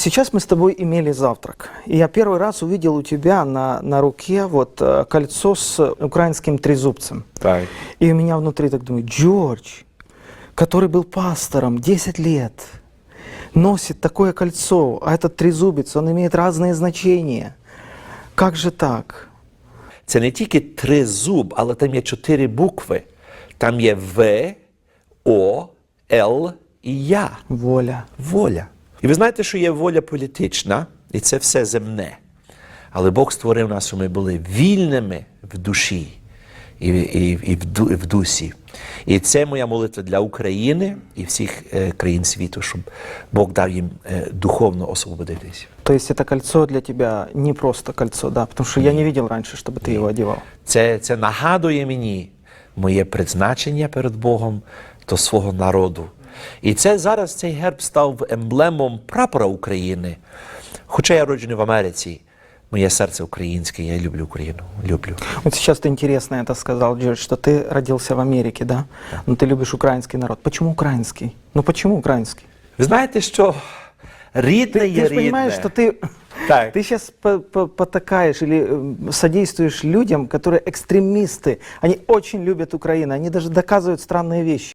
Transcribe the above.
Сейчас мы с тобой имели завтрак. И я первый раз увидел у тебя на, на руке вот э, кольцо с украинским трезубцем. Так. И у меня внутри так думаю, Джордж, который был пастором 10 лет, носит такое кольцо, а этот трезубец, он имеет разные значения. Как же так? Це не тільки три зуб, але там є чотири букви. Там є В, О, Л і Я. Воля. Воля. І ви знаєте, що є воля політична, і це все земне. Але Бог створив нас, щоб ми були вільними в душі і, і, і, в, ду- і в дусі. І це моя молитва для України і всіх е, країн світу, щоб Бог дав їм е, духовно освободитись. То есть это кольцо для тебя не просто кольцо, да? Потому что я не видел раньше, чтобы ты его одевал. Це, це нагадує мені моє призначення перед Богом до свого народу. І це зараз цей герб став емблемом прапора України. Хоча я роджений в Америці, моє серце українське, я люблю Україну. Люблю. Вот сейчас ты интересно это сказал, Джордж, что ты родился в Америке, да? Но ты любишь украинский народ. Почему украинский? Ну почему украинский? Ви знаєте, що рідне Ты, є ты же рідне. понимаешь, что ты, Так. ты сейчас потакаешь или э, содействуешь людям, которые экстремисты. Они очень любят Украину, они даже доказывают странные вещи.